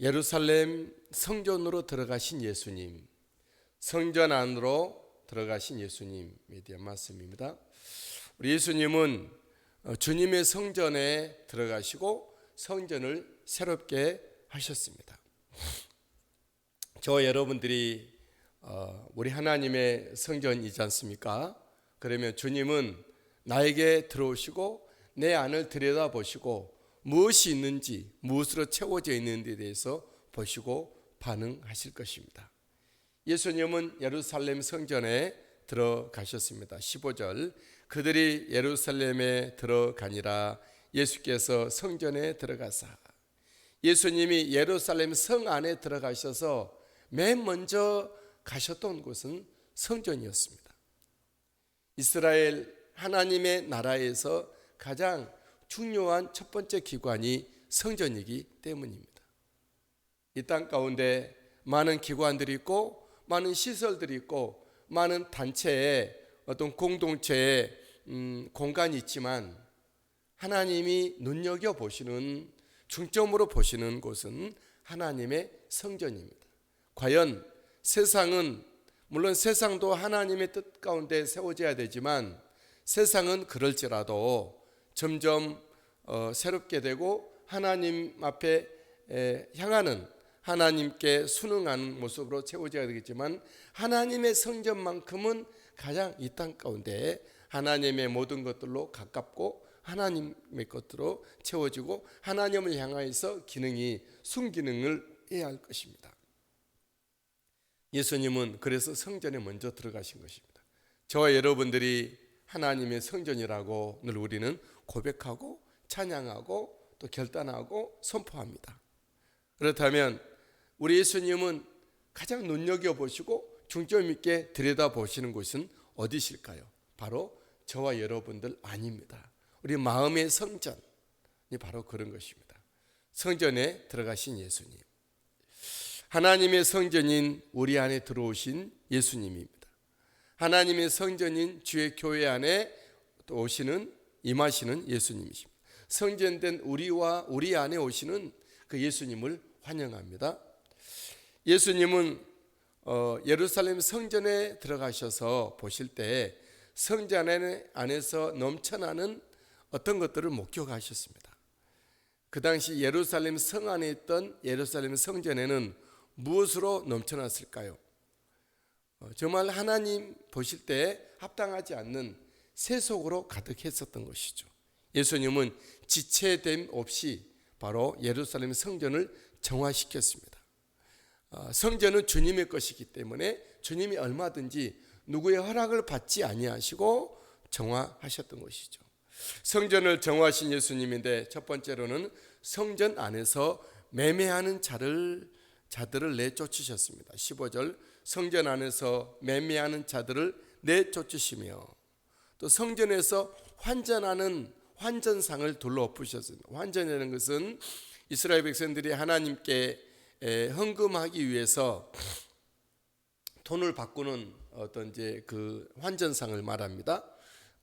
예루살렘 성전으로 들어가신 예수님, 성전 안으로 들어가신 예수님에 대한 말씀입니다. 우리 예수님은 어, 주님의 성전에 들어가시고 성전을 새롭게 하셨습니다. 저 여러분들이 어, 우리 하나님의 성전이지 않습니까? 그러면 주님은 나에게 들어오시고 내 안을 들여다보시고 무엇이 있는지 무엇으로 채워져 있는지에 대해서 보시고 반응하실 것입니다. 예수님은 예루살렘 성전에 들어가셨습니다. 15절 그들이 예루살렘에 들어가니라 예수께서 성전에 들어가사 예수님이 예루살렘 성 안에 들어가셔서 맨 먼저 가셨던 곳은 성전이었습니다. 이스라엘 하나님의 나라에서 가장 중요한 첫 번째 기관이 성전이기 때문입니다. 이 땅 가운데 많은 기관들이 있고 많은 시설들이 있고 많은 단체의 어떤 공동체의 음, 공간이 있지만 하나님이 눈여겨 보시는 중점으로 보시는 곳은 하나님의 성전입니다. 과연 세상은 물론 세상도 하나님의 뜻 가운데 세워져야 되지만 세상은 그럴지라도 점점 어, 새롭게 되고 하나님 앞에 에, 향하는 하나님께 순응하는 모습으로 채워져야 되겠지만 하나님의 성전만큼은 가장 이 땅 가운데 하나님의 모든 것들로 가깝고 하나님의 것으로 채워지고 하나님을 향하여서 기능이 순기능을 해야 할 것입니다. 예수님은 그래서 성전에 먼저 들어가신 것입니다. 저와 여러분들이 하나님의 성전이라고 늘 우리는 고백하고 찬양하고 또 결단하고 선포합니다. 그렇다면 우리 예수님은 가장 눈여겨 보시고 중점 있게 들여다 보시는 곳은 어디실까요? 바로 저와 여러분들 아닙니다. 우리 마음의 성전이 바로 그런 것입니다. 성전에 들어가신 예수님. 하나님의 성전인 우리 안에 들어오신 예수님입니다. 하나님의 성전인 주의 교회 안에 또 오시는 임하시는 예수님이십니다. 성전된 우리와 우리 안에 오시는 그 예수님을 환영합니다. 예수님은 어, 예루살렘 성전에 들어가셔서 보실 때 성전 안에서 넘쳐나는 어떤 것들을 목격하셨습니다. 그 당시 예루살렘 성 안에 있던 예루살렘 성전에는 무엇으로 넘쳐났을까요? 어, 정말 하나님 보실 때 합당하지 않는 세속으로 가득했었던 것이죠. 예수님은 지체됨 없이 바로 예루살렘 성전을 정화시켰습니다. 어, 성전은 주님의 것이기 때문에 주님이 얼마든지 누구의 허락을 받지 아니하시고 정화하셨던 것이죠. 성전을 정화하신 예수님인데 첫 번째로는 성전 안에서 매매하는 자를 자들을 내쫓으셨습니다. 15절 성전 안에서 매매하는 자들을 내쫓으시며 또 성전에서 환전하는 환전상을 둘러엎으셨습니다. 환전이라는 것은 이스라엘 백성들이 하나님께 헌금하기 위해서 돈을 바꾸는 어떤 이제 그 환전상을 말합니다.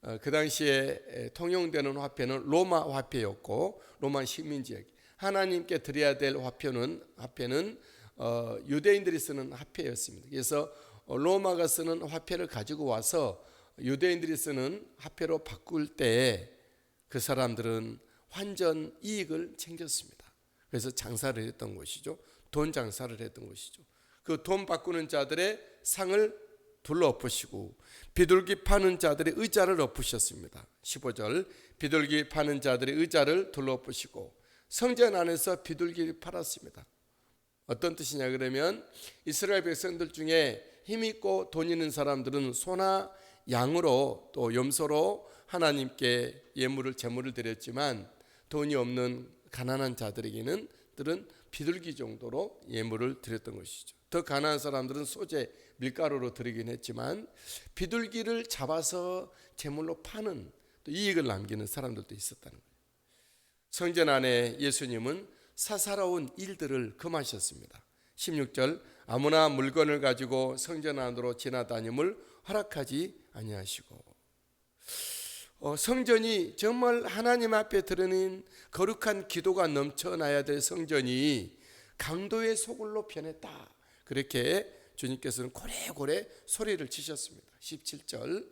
어, 그 당시에 통용되는 화폐는 로마 화폐였고 로마 식민지역 하나님께 드려야 될 화폐는 화폐는 어, 유대인들이 쓰는 화폐였습니다. 그래서 로마가 쓰는 화폐를 가지고 와서 유대인들이 쓰는 화폐로 바꿀 때그 사람들은 환전 이익을 챙겼습니다. 그래서 장사를 했던 것이죠. 돈 장사를 했던 것이죠. 그 돈 바꾸는 자들의 상을 둘러 엎으시고 비둘기 파는 자들의 의자를 엎으셨습니다. 15절 비둘기 파는 자들의 의자를 둘러 엎으시고 성전 안에서 비둘기를 팔았습니다. 어떤 뜻이냐 그러면 이스라엘 백성들 중에 힘 있고 돈 있는 사람들은 소나 양으로 또 염소로 하나님께 예물을 제물을 드렸지만 돈이 없는 가난한 자들에게는 들은 비둘기 정도로 예물을 드렸던 것이죠. 더 가난한 사람들은 소재 밀가루로 드리긴 했지만 비둘기를 잡아서 제물로 파는 또 이익을 남기는 사람들도 있었다는 거예요. 성전 안에 예수님은 사사로운 일들을 금하셨습니다. 16절 아무나 물건을 가지고 성전 안으로 지나다님을 허락하지 아니하시고 어, 성전이 정말 하나님 앞에 드러낸 거룩한 기도가 넘쳐나야 될 성전이 강도의 소굴로 변했다. 그렇게 주님께서는 고래고래 소리를 치셨습니다. 17절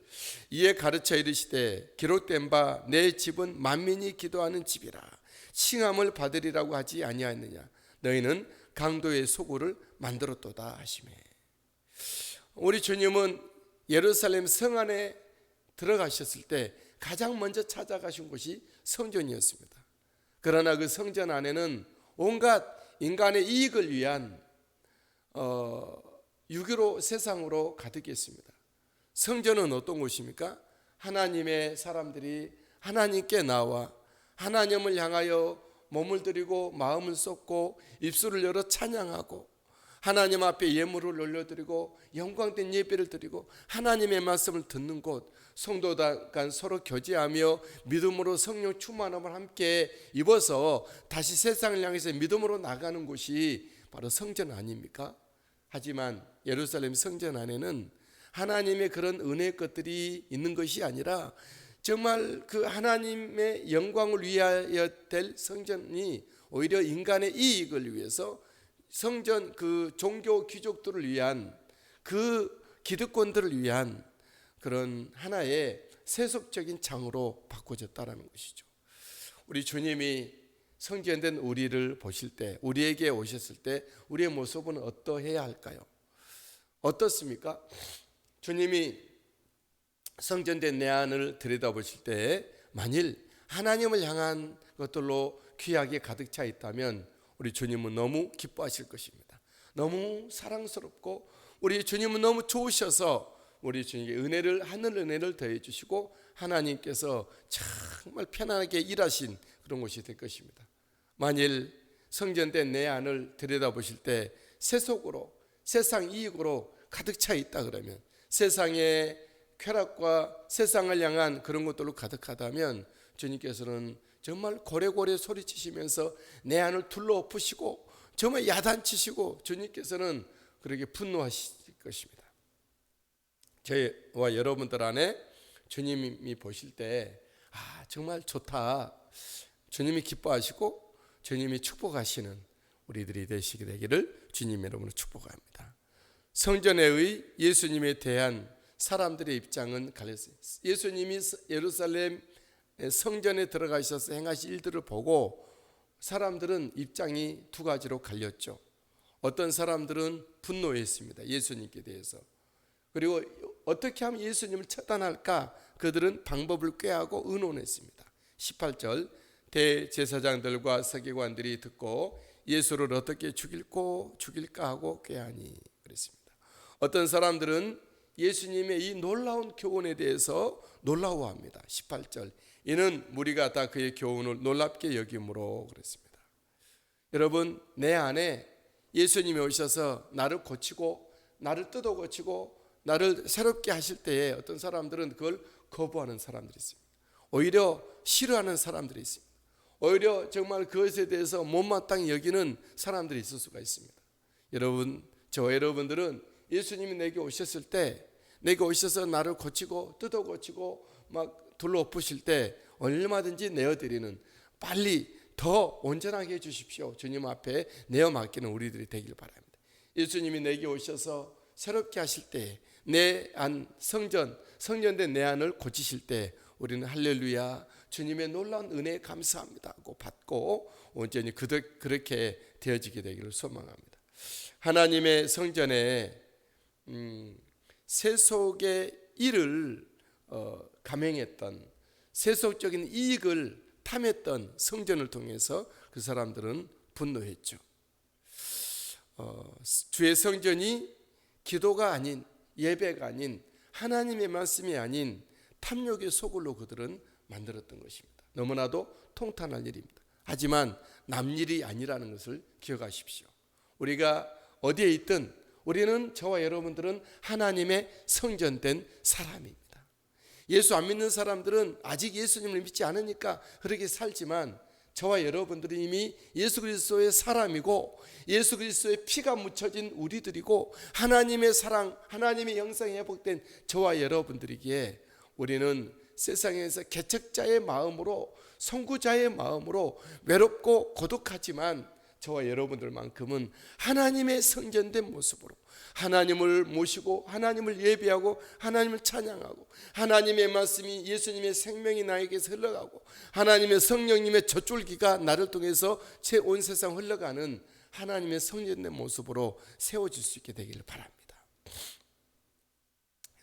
이에 가르쳐 이르시되 기록된 바 내 집은 만민이 기도하는 집이라 칭함을 받으리라고 하지 아니하느냐 너희는 강도의 소굴을 만들었도다 하시매 우리 주님은 예루살렘 성 안에 들어가셨을 때 가장 먼저 찾아가신 곳이 성전이었습니다. 그러나 그 성전 안에는 온갖 인간의 이익을 위한 어, 유교로 세상으로 가득했습니다. 성전은 어떤 곳입니까? 하나님의 사람들이 하나님께 나와 하나님을 향하여 몸을 드리고 마음을 쏟고 입술을 열어 찬양하고 하나님 앞에 예물을 올려드리고 영광된 예배를 드리고 하나님의 말씀을 듣는 곳 성도다 간 서로 교제하며 믿음으로 성령 충만함을 함께 입어서 다시 세상을 향해서 믿음으로 나가는 곳이 바로 성전 아닙니까? 하지만 예루살렘 성전 안에는 하나님의 그런 은혜의 것들이 있는 것이 아니라 정말 그 하나님의 영광을 위하여 될 성전이 오히려 인간의 이익을 위해서 성전 그 종교 귀족들을 위한 그 기득권들을 위한 그런 하나의 세속적인 장으로 바꿔졌다라는 것이죠. 우리 주님이 성전된 우리를 보실 때, 우리에게 오셨을 때 우리의 모습은 어떠해야 할까요? 어떻습니까? 주님이 성전된 내 안을 들여다보실 때 만일 하나님을 향한 것들로 귀하게 가득 차 있다면 우리 주님은 너무 기뻐하실 것입니다. 너무 사랑스럽고 우리 주님은 너무 좋으셔서 우리 주님께 은혜를 하늘 은혜를 더해 주시고 하나님께서 정말 편안하게 일하신 그런 곳이 될 것입니다. 만일 성전된 내 안을 들여다보실 때 세속으로 세상 이익으로 가득 차 있다 그러면 세상의 쾌락과 세상을 향한 그런 것들로 가득하다면 주님께서는 정말 고래고래 소리치시면서 내 안을 둘러엎으시고 정말 야단치시고 주님께서는 그렇게 분노하실 것입니다. 저와 여러분들 안에 주님이 보실 때 아, 정말 좋다. 주님이 기뻐하시고 주님이 축복하시는 우리들이 되시게 되기를 주님 여러분을 축복합니다. 성전의 예수님에 대한 사람들의 입장은 갈렸어요. 예수님이 예루살렘 성전에 들어가셔서 행하신 일들을 보고 사람들은 입장이 두 가지로 갈렸죠. 어떤 사람들은 분노했습니다. 예수님께 대해서. 그리고 어떻게 하면 예수님을 처단할까? 그들은 방법을 꾀하고 의논했습니다. 18절 대제사장들과 서기관들이 듣고 예수를 어떻게 죽일고 죽일까 하고 꾀하니 그랬습니다. 어떤 사람들은 예수님의 이 놀라운 교훈에 대해서 놀라워합니다. 18절 이는 무리가 다 그의 교훈을 놀랍게 여김으로 그랬습니다. 여러분 내 안에 예수님이 오셔서 나를 고치고 나를 뜯어 고치고 나를 새롭게 하실 때에 어떤 사람들은 그걸 거부하는 사람들이 있습니다. 오히려 싫어하는 사람들이 있습니다. 오히려 정말 그것에 대해서 못마땅히 여기는 사람들이 있을 수가 있습니다. 여러분, 저 여러분들은 예수님이 내게 오셨을 때 내게 오셔서 나를 고치고 뜯어 고치고 막 둘러엎으실 때 얼마든지 내어드리는 빨리 더 온전하게 해주십시오. 주님 앞에 내어 맡기는 우리들이 되길 바랍니다. 예수님이 내게 오셔서 새롭게 하실 때 내 안 성전 성전된 내 안을 고치실 때 우리는 할렐루야 주님의 놀라운 은혜에 감사합니다 하고 받고 온전히 그렇게 되어지게 되기를 소망합니다. 하나님의 성전에 음, 세속의 일을 어, 감행했던 세속적인 이익을 탐했던 성전을 통해서 그 사람들은 분노했죠. 어, 주의 성전이 기도가 아닌 예배가 아닌 하나님의 말씀이 아닌 탐욕의 소굴로 그들은 만들었던 것입니다. 너무나도 통탄할 일입니다. 하지만 남일이 아니라는 것을 기억하십시오. 우리가 어디에 있든 우리는 저와 여러분들은 하나님의 성전된 사람입니다. 예수 안 믿는 사람들은 아직 예수님을 믿지 않으니까 그렇게 살지만 저와 여러분들은 이미 예수 그리스도의 사람이고 예수 그리스도의 피가 묻혀진 우리들이고 하나님의 사랑, 하나님의 영상에 회복된 저와 여러분들이기에 우리는 세상에서 개척자의 마음으로 선구자의 마음으로 외롭고 고독하지만 저와 여러분들만큼은 하나님의 성전된 모습으로 하나님을 모시고 하나님을 예배하고 하나님을 찬양하고 하나님의 말씀이 예수님의 생명이 나에게서 흘러가고 하나님의 성령님의 젖줄기가 나를 통해서 제 온 세상 흘러가는 하나님의 성전된 모습으로 세워질 수 있게 되기를 바랍니다.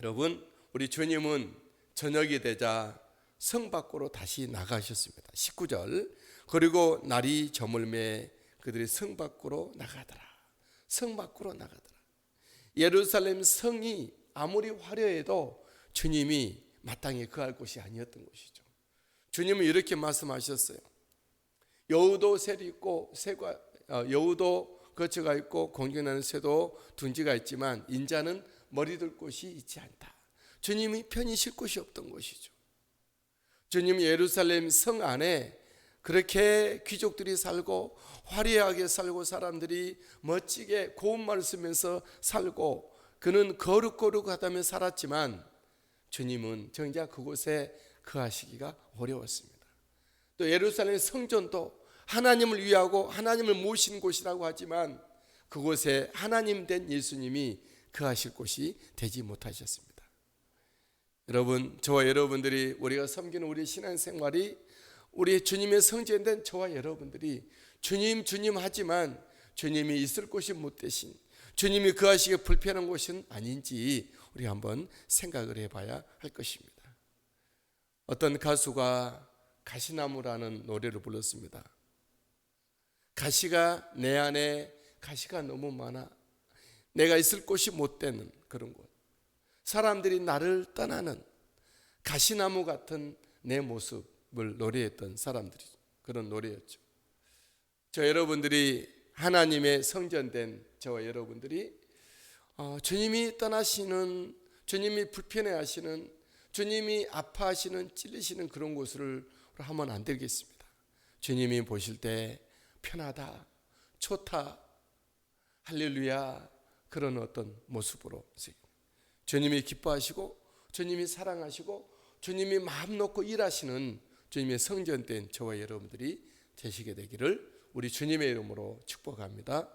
여러분, 우리 주님은 저녁이 되자 성 밖으로 다시 나가셨습니다. 19절. 그리고 날이 저물매 그들이 성 밖으로 나가더라. 성 밖으로 나가더라. 예루살렘 성이 아무리 화려해도 주님이 마땅히 거할 곳이 아니었던 것이죠. 주님은 이렇게 말씀하셨어요. 여우도 새도 있고 새가 어, 여우도 거처가 있고 공격하는 새도 둔지가 있지만 인자는 머리들 곳이 있지 않다. 주님이 편히 쉴 곳이 없던 것이죠. 주님 예루살렘 성 안에 그렇게 귀족들이 살고 화려하게 살고 사람들이 멋지게 고운 말을 쓰면서 살고 그는 거룩거룩하다며 살았지만 주님은 정작 그곳에 거하시기가 어려웠습니다. 또 예루살렘 성전도 하나님을 위하고 하나님을 모신 곳이라고 하지만 그곳에 하나님 된 예수님이 거하실 곳이 되지 못하셨습니다. 여러분, 저와 여러분들이 우리가 섬기는 우리 신앙생활이 우리 주님의 성전된 저와 여러분들이 주님 주님 하지만 주님이 있을 곳이 못 되신 주님이 그하시기에 불편한 곳은 아닌지 우리 한번 생각을 해봐야 할 것입니다. 어떤 가수가 가시나무라는 노래를 불렀습니다. 가시가 내 안에 가시가 너무 많아 내가 있을 곳이 못 되는 그런 곳. 사람들이 나를 떠나는 가시나무 같은 내 모습 을 노래했던 사람들이 그런 노래였죠. 저 여러분들이 하나님의 성전된 저와 여러분들이 어, 주님이 떠나시는 주님이 불편해하시는 주님이 아파하시는 찔리시는 그런 곳을 하면 안 되겠습니다. 주님이 보실 때 편하다, 좋다, 할렐루야 그런 어떤 모습으로 주님이 기뻐하시고 주님이 사랑하시고 주님이 마음 놓고 일하시는 주님의 성전된 저와 여러분들이 되시게 되기를 우리 주님의 이름으로 축복합니다.